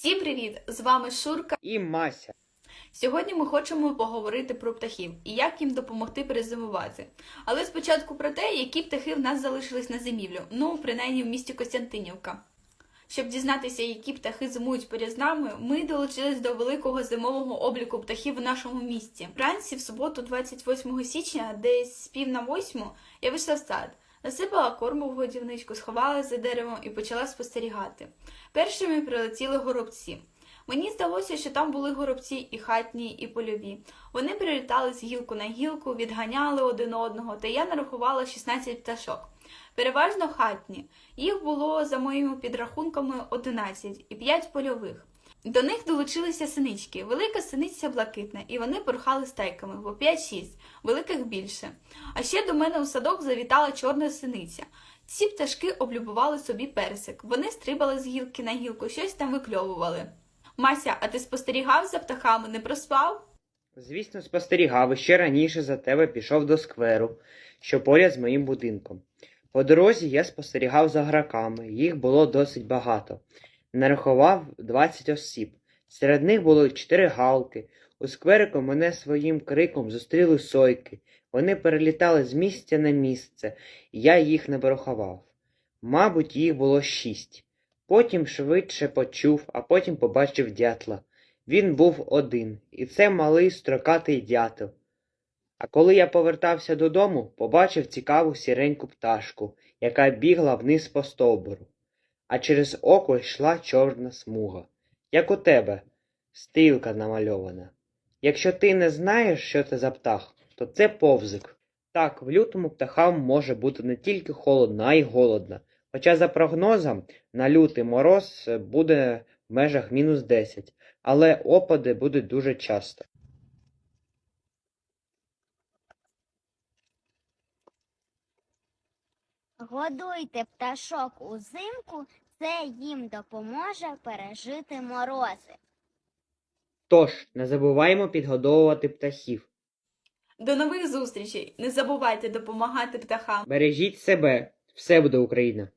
Всім привіт! З вами Шурка. і Мася. Сьогодні ми хочемо поговорити про птахів і як їм допомогти перезимувати. Але спочатку про те, які птахи в нас залишились на зимівлю, ну принаймні в місті Костянтинівка. Щоб дізнатися, які птахи зимують поряд з нами, ми долучились до великого зимового обліку птахів в нашому місті. Вранці, в суботу, 28 січня, десь з пів на восьму, я вийшла в сад, насипала корму в годівничку, сховала за деревом і почала спостерігати. Першими прилетіли горобці. Мені здалося, що там були горобці і хатні, і польові. Вони прилітали з гілку на гілку, відганяли один одного, та я нарахувала 16 пташок. Переважно хатні. Їх було, за моїми підрахунками, 11 і 5 польових. До них долучилися синички. Велика синиця блакитна, і вони порхали стайками, бо 5-6, великих більше. А ще до мене у садок завітала чорна синиця. Ці пташки облюбували собі персик. Вони стрибали з гілки на гілку, щось там викльовували. Мася, а ти спостерігав за птахами, не проспав? Звісно, спостерігав і ще раніше за тебе пішов до скверу, що поряд з моїм будинком. По дорозі я спостерігав за граками, їх було досить багато. Нарахував 20 осіб. Серед них було чотири галки. У скверику мене своїм криком зустріли сойки. Вони перелітали з місця на місце, і я їх не порахував. Мабуть, їх було шість. Потім швидше почув, а потім побачив дятла. Він був один, і це малий строкатий дятел. А коли я повертався додому, побачив цікаву сіреньку пташку, яка бігла вниз по стовбуру, а через око йшла чорна смуга, як у тебе, стрілка намальована. Якщо ти не знаєш, що це за птах, то це повзик. Так, в лютому птахам може бути не тільки холодно, а й голодно. Хоча за прогнозом на лютий мороз буде в межах мінус 10, але опади будуть дуже часто. Годуйте пташок узимку, це їм допоможе пережити морози. Тож, не забуваємо підгодовувати птахів. До нових зустрічей! Не забувайте допомагати птахам. Бережіть себе, все буде Україна!